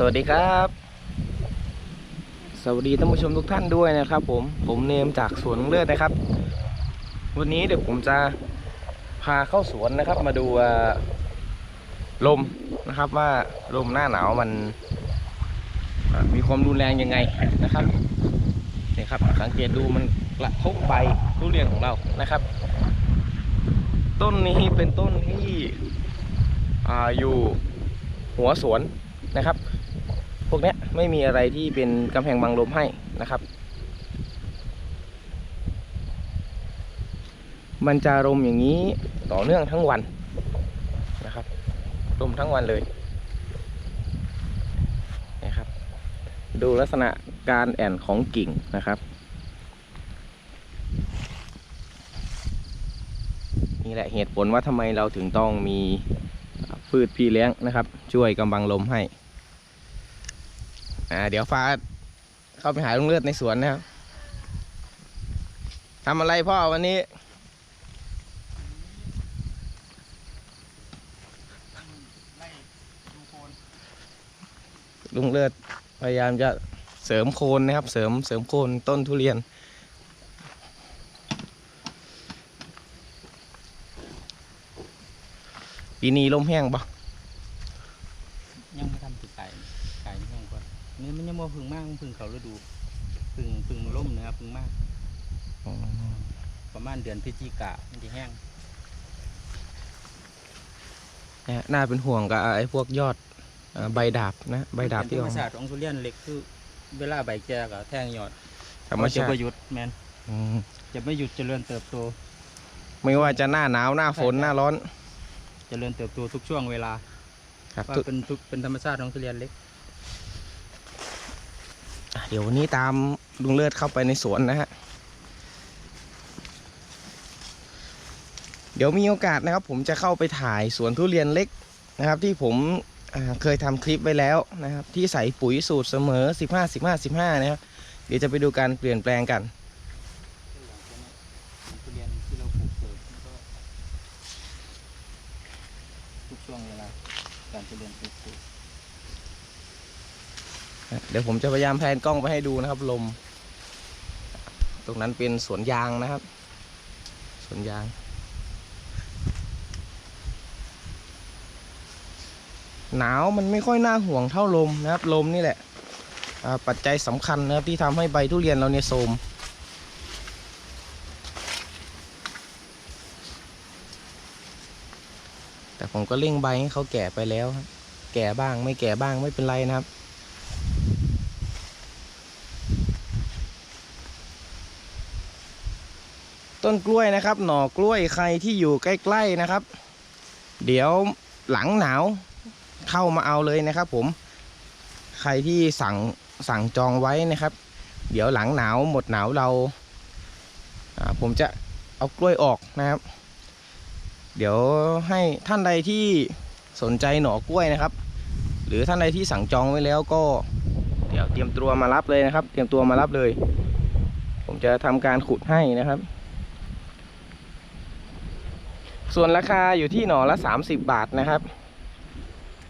สวัสดีครับ สวัสดีท่านผู้ชมทุกท่านด้วยนะครับ ผมผมเนมจากสวนเลือดนะครับ วันนี้เดี๋ยวผมจะพาเข้าสวนนะครับ มาดูลมนะครับว่าลมหน้าหนาวมันมีความรุนแรงยังไงนะครับนี่ครับสังเกตดูมันกระทบใบทุเรียนของเรานะครับ ต้นนี้เป็นต้นที่ออยู่หัวสวนนะครับ พวกนี้ไม่มีอะไรที่เป็นกำแพงบังลมให้นะครับ มันจะลมอย่างนี้ต่อเนื่องทั้งวันนะครับลมทั้งวันเลยนะครับ ดูลักษณะการแอนของกิ่งนะครับนี่แหละเหตุผลว่าทำไมเราถึงต้องมีพืชพี่เลี้ยงนะครับ ช่วยกำบังลมให้ อ่าเดี๋ยวฟ้าเข้าไปหาลุงเลือดในสวนนะครับทำอะไรพ่อวันนี้ ลุงเลือดพยายามจะเสริมโคนนะครับ เสริมเสริมโคนต้นทุเรียน ปีนี้ลมแห้งปะยังไม่ทำติ ก่อนนี่มันยังบ่พึ่งมากพึ่งเขาฤดูพึ่งพึ่งล่มนะครับพึ่งมากอ๋อประมาณเดือนพฤศจิกามันจะแห้งเนี่ยน่าเป็นห่วงกับไอ้พวกยอดเอ่อใบดาบนะใบดาบที่ธรอรอมกชาติของทุเรียนเล็กคือ เวลาใบแก่กับแทงยอดธรรมจะชาไม่ติหยุดแมนอืมจะไม่หยุดเจริญเติบโต ไม่ว่าจะหน้าหนาวหน้าฝนใช่หน้าร้อน เจริญเติบโตทุกช่วงเวลาครับว่าทุกเป็นทุกเป็นธรรมชาติของทุเรียนเล็กอะ เดี๋ยววันนี้ตามลุงเลิศเข้าไปในสวนนะฮะ เดี๋ยวมีโอกาสนะครับ ผมจะเข้าไปถ่ายสวนทุเรียนเล็กนะครับ ที่ผมเคยทำคลิปไว้แล้วนะครับ ที่ใส่ปุ๋ยสูตรเสมอ 15 15 15 นะครับ เดี๋ยวจะไปดูการเปลี่ยนแปลงกันทุกช่วงเวลาการเจริญเติบโต เดี๋ยวผมจะพยายามแพนกล้องไปให้ดูนะครับ ลม ตรงนั้นเป็นสวนยางนะครับ สวนยาง หนาวมันไม่ค่อยน่าห่วงเท่าลมนะครับ ลมนี่แหละ ปัจจัยสำคัญนะครับที่ทำให้ใบทุเรียนเราเนี่ยโทรมแต่ผมก็เร่งใบให้เขาแก่ไปแล้ว แก่บ้างไม่แก่บ้างไม่เป็นไรนะครับ ต้นกล้วยนะครับ หน่อกล้วยใครที่อยู่ใกล้ๆนะครับ เดี๋ยวหลังหนาวเข้ามาเอาเลยนะครับ ผม ใครที่สั่งสั่งจองไว้นะครับ เดี๋ยวหลังหนาวหมดหนาวเรา ผมจะเอากล้วยออกนะครับ เดี๋ยวให้ท่านใดที่สนใจหน่อกล้วยนะครับ หรือท่านใดที่สั่งจองไว้แล้วก็ เดี๋ยวเตรียมตัวมารับเลยนะครับ เตรียมตัวมารับเลย ผมจะทำการขุดให้นะครับ ส่วนราคาอยู่ที่หน่อละ 30 บาทนะครับ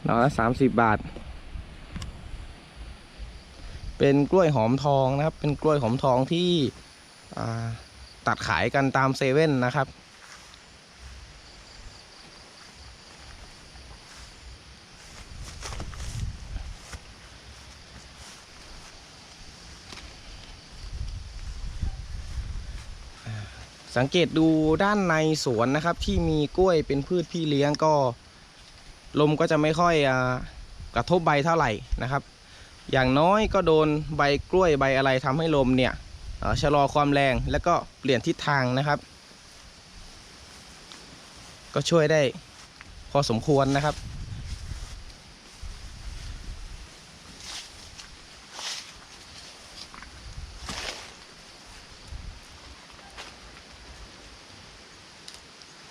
หน่อละ 30 บาท เป็นกล้วยหอมทองนะครับ เป็นกล้วยหอมทองที่ตัดขายกันตามเซเว่นนะครับ สังเกตดูด้านในสวนนะครับ ที่มีกล้วยเป็นพืชพี่เลี้ยงก็ ลมก็จะไม่ค่อยอกระทบใบเท่าไหร่นะครับ อย่างน้อยก็โดนใบกล้วยใบอะไรทำให้ลมเนี่ยชะลอความแรงแล้วก็เปลี่ยนทิศทางนะครับ ก็ช่วยได้พอสมควรนะครับ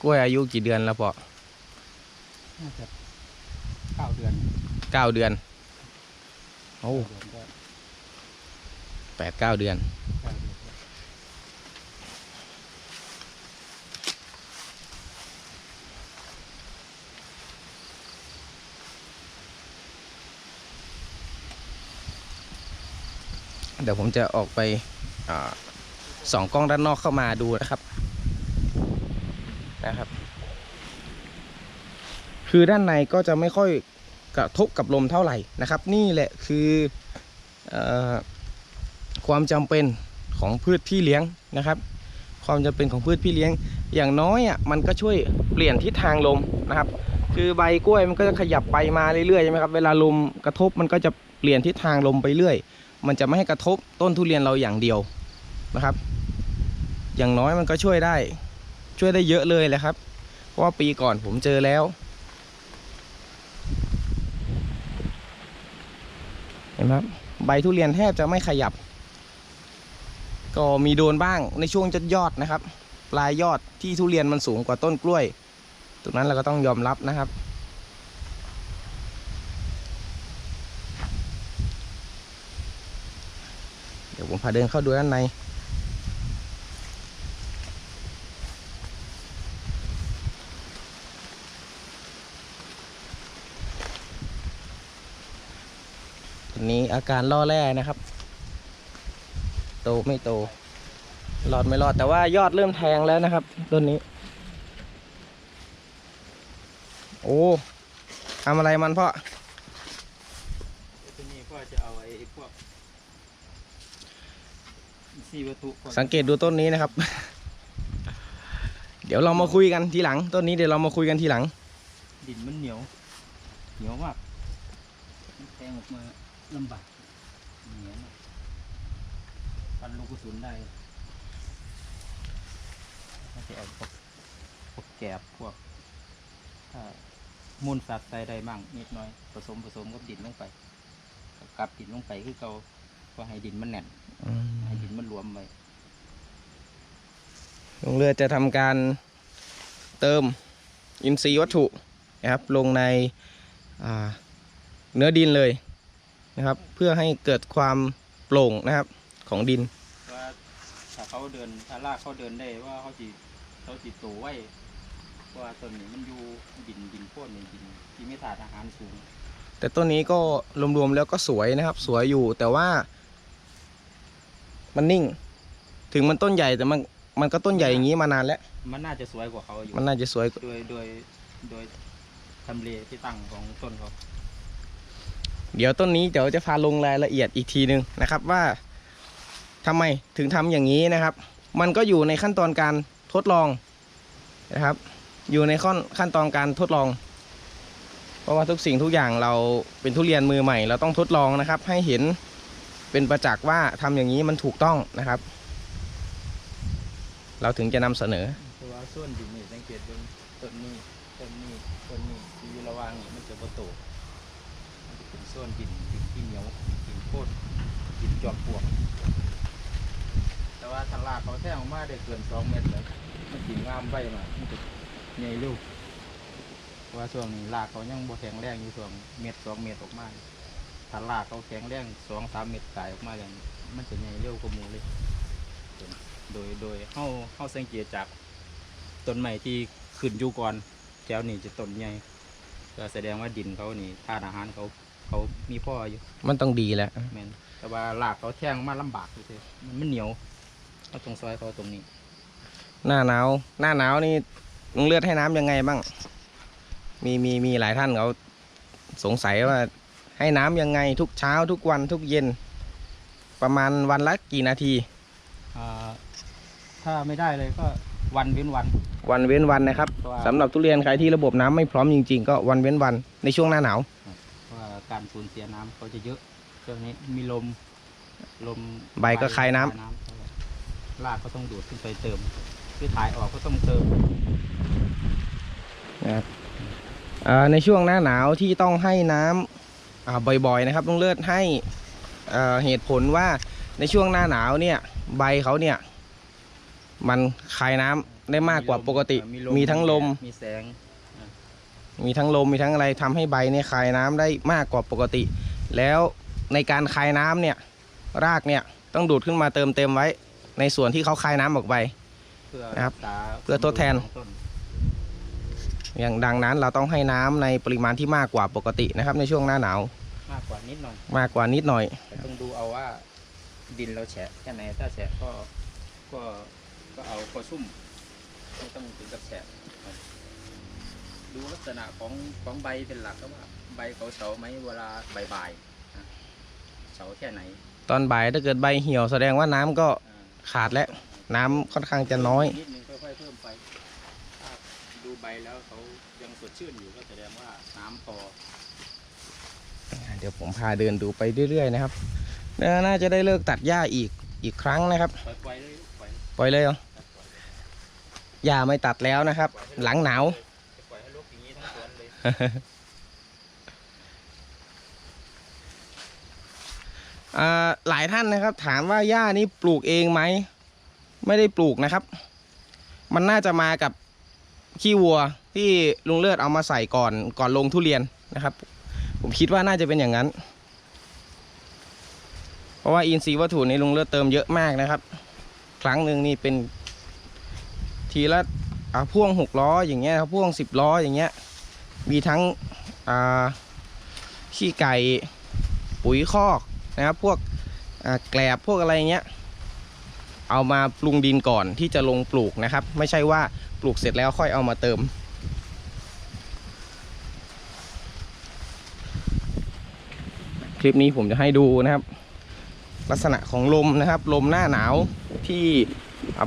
กล้วยอายุกี่เดือนแล้วพอน่าจะเก้าเดือนเก้าเดือนโอ้เดือนก็แปดเก้าเดือน เก้าเดือนก็เดี๋ยวผมจะออกไปอาส่องกล้องด้านนอกเข้ามาดูนะครับ นะครับ คือด้านในก็จะไม่ค่อยกระทบกับลมเท่าไหร่นะครับ นี่แหละคืออความจำเป็นของพืชพี่เลี้ยงนะครับ ความจำเป็นของพืชพี่เลี้ยง อย่างน้อยอะมันก็ช่วยเปลี่ยนทิศทางลมนะครับ คือใบกล้วยมันก็จะขยับไปมาเรื่อยๆใช่ไหมครับเวลาลมกระทบมันก็จะเปลี่ยนทิศทางลมไปเรื่อย มันจะไม่ให้กระทบต้นทุเรียนเราอย่างเดียวนะครับ อย่างน้อยมันก็ช่วยได้ ช่วยได้เยอะเลยแหละครับ เพราะว่าปีก่อนผมเจอแล้วเห็นไหมครับใบทุเรียนแทบจะไม่ขยับ ก็มีโดนบ้างในช่วงจะยอดนะครับ ปลายยอดที่ทุเรียนมันสูงกว่าต้นกล้วย ตรงนั้นเราก็ต้องยอมรับนะครับเดี๋ยวผมพาเดินเข้าดูด้านใน อันนี้อาการล่อแร่นะครับ โตไม่โตรอดไม่รอดแต่ว่ายอดเริ่มแทงแล้วนะครับต้นนี้ โอ้ทำอะไรมันพ่อที่นี่ก็จะเอาไอ้พวกซีวัตถุพวกสังเกตดูต้นนี้นะครับ เดี๋ยวเรามาคุยกันทีหลัง ต้นนี้เดี๋ยวเรามาคุยกันทีหลัง ดินมันเหนียว เหนียวมากมันแทงออกมา ลำบากเหนียวมากปันลูกกระสุนได้ก็จะเอาพวกพวกแกบพวกถ้ามูลสัตว์ใส่ได้มั่งนิดหน่อยผสมผสมกับดินลงไปกลับดินลงไปคือเขาก็ให้ดินมันแน่นให้ดินมันรวมไว้ลงเรือจะทำการเติมอินทรีย์วัตถุนะครับลงในอ่าเนื้อดินเลย นะครับ เพื่อให้เกิดความโปร่งนะครับของดิน ว่าถ้าเขาเดินถ้าลากเขาเดินได้ว่าเขาจีเขาจีโตไว้เพราะว่าต้นนี้มันอยู่ดินดินโค่นในดินที่ไม่ถาดอาหารสูง แต่ต้นนี้ก็รวมๆแล้วก็สวยนะครับ สวยอยู่แต่ว่า มันนิ่ง ถึงมันต้นใหญ่แต่มันมันก็ต้นใหญ่อย่างนี้มานานแล้ว มันน่าจะสวยกว่าเขาอยู่มันน่าจะสวยกว่าโดยโดยโดยทำเลที่ตั้งของต้นเขา เดี๋ยวต้นนี้เดี๋ยวจะพาลงรายละเอียดอีกทีหนึ่งนะครับว่าทำไมถึงทำอย่างนี้นะครับ มันก็อยู่ในขั้นตอนการทดลองนะครับ อยู่ในขั้นขั้นตอนการทดลอง เพราะว่าทุกสิ่งทุกอย่างเราเป็นทุเรียนมือใหม่ เราต้องทดลองนะครับ ให้เห็นเป็นประจักษ์ว่าทำอย่างนี้มันถูกต้องนะครับ เราถึงจะนำเสนอเพราะว่าส่วนดินนี่สังเกตดูต้นนี้ต้นนี้ต้นนี้ที่อยู่ระหว่างนี่มันจะประตมันจะเป็น ส่วนดินดินที่เหนียวดินโคตรดินจอมปลวกแต่ว่าถ้าลากเขาแท่งออกมาได้เกินสองเมตรเลยมันดินงามไว้มามันจะใหญ่เร็วเพราะว่าช่วนี้ลากเขายังบ่แข็งแรงอยู่ช่วงเมตรสองเมตรออกมาถ้าลากเขาแข็งแรงสองสามเมตรตายออกมาอย่างมันจะใหญ่เร็วกว่าหมูเลย โดยโดยเข้าเข้าสังเกตจากต้นไม้ที่ขึ้นอยู่ก่อนแถวนี้จะต้นใหญ่ก็แสดงว่าดินเขานี่ธาตุอาหารเขา เขามีพ่ออยู่มันต้องดีแล้วแมนแต่ว่าหลากเขาแท่งมาลำบากอยู่เลยมันมันเหนียวเขาตรงซอยเขาตรงนี้ หน้าหนาว หน้าหนาวนี่ลุงเลือดให้น้ำยังไงบ้าง มีมีมีหลายท่านเขาสงสัยว่า ให้น้ำยังไงทุกเช้าทุกวันทุกเย็น ประมาณวันละกี่นาที อ่าถ้าไม่ได้เลยก็วันเว้นวัน วันเว้นวันนะครับเพราะว่า สำหรับทุเรียนใครที่ระบบน้ำไม่พร้อมจริงๆ ก็วันเว้นวันในช่วงหน้าหนาวเพราะว่า การสูญเสียน้ำเขาจะเยอะช่วงนี้มีลมลมใบก็คายน้ำ รากก็ต้องดูดขึ้นไปเติมคือถ่ายออกก็ต้องเติม นะครับอ่าในช่วงหน้าหนาวที่ต้องให้น้ำอ่าบ่อยๆนะครับลุงเลือดให้อ่าเหตุผลว่าในช่วงหน้าหนาวเนี่ยใบเขาเนี่ย มันคายน้ำได้มากกว่าปกติ มีทั้งลม มีแสง มีทั้งลมมีทั้งอะไรทำให้ใบเนี่ยคายน้ำได้มากกว่าปกติ แล้วในการคายน้ำเนี่ยรากเนี่ยต้องดูดขึ้นมาเติมเต็มไว้ ในส่วนที่เขาคายน้ำออกไปเพื่อนะครับรักษาเพื่อทดแทนสมดุลของต้นอย่างดังนั้นเราต้องให้น้ำในปริมาณที่มากกว่าปกตินะครับ ในช่วงหน้าหนาวมากกว่านิดหน่อยมากกว่านิดหน่อยแต่ต้องดูเอาว่าดินเราแฉะแค่ไหนถ้าแฉะก็ก็ก็เอาพอซุ่มไม่ต้องถึงกับแฉะครับ ดูลักษณะของของใบเป็นหลักก็ว่าใบเขาเฉาไหมเวลาบ่ายๆนะเฉาแค่ไหน ตอนบ่ายถ้าเกิดใบเหี่ยวแสดงว่าน้ำก็อ่าขาดแล้วน้ำค่อนข้างจะน้อยนิดนึงค่อยๆเพิ่มไปถ้าดูใบแล้วเขายังสดชื่นอยู่ก็แสดงว่าน้ำพอเดี๋ยวผมพาเดินดูไปเรื่อยๆนะครับแล้วน่าจะได้เลิกตัดหญ้าอีกอีกครั้งนะครับ ปล่อยปล่อยเลยปล่อยปล่อยเลยเหรอครับปล่อยเลยหญ้าไม่ตัดแล้วนะครับปล่อยใหลังหนาว หลายท่านนะครับ ถามว่าหญ้านี้ปลูกเองไหม ไม่ได้ปลูกนะครับ มันน่าจะมากับขี้วัวที่ลุงเลือดเอามาใส่ก่อนก่อนลงทุเรียนนะครับ ผมคิดว่าน่าจะเป็นอย่างนั้น เพราะว่าอินทรีย์วัตถุในลุงเลือดเติมเยอะมากนะครับ ครั้งหนึ่งนี่เป็นทีละอาพ่วงหกล้ออย่างเงี้ยครับพ่วงสิบล้ออย่างเงี้ย มีทั้งขี้ไก่ปุ๋ยคอกนะครับพวกแกลบพวกอะไรเงี้ยเอามาปรุงดินก่อนที่จะลงปลูกนะครับ ไม่ใช่ว่าปลูกเสร็จแล้วค่อยเอามาเติม คลิปนี้ผมจะให้ดูนะครับ ลักษณะของลมนะครับ ลมหน้าหนาวที่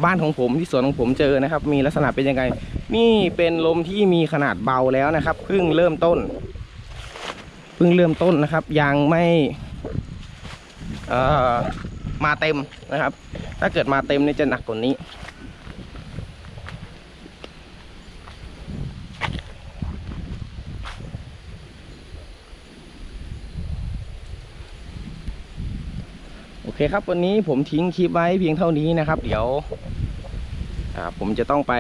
บ้านของผมที่สวนของผมเจอนะครับ มีลักษณะเป็นยังไง นี่เป็นลมที่มีขนาดเบาแล้วนะครับเพิ่งเริ่มต้นเพิ่งเริ่มต้นนะครับ ยังไม่เออมาเต็มนะครับ ถ้าเกิดมาเต็มนี่จะหนักกว่านี้ คครับวันนี้ผมทิ้งคลิปไว้เพียงเท่านี้นะครับ เดี๋ยวผมจะต้องไป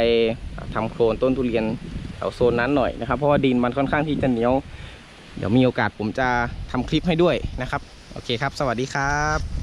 ทำโคลนต้นทุเรียนแถวโซนนั้นหน่อยนะครับ เพราะว่าดินมันค่อนข้างที่จะเหนียว เดี๋ยวมีโอกาสผมจะทำคลิปให้ด้วยนะครับ โอเคครับ สวัสดีครับ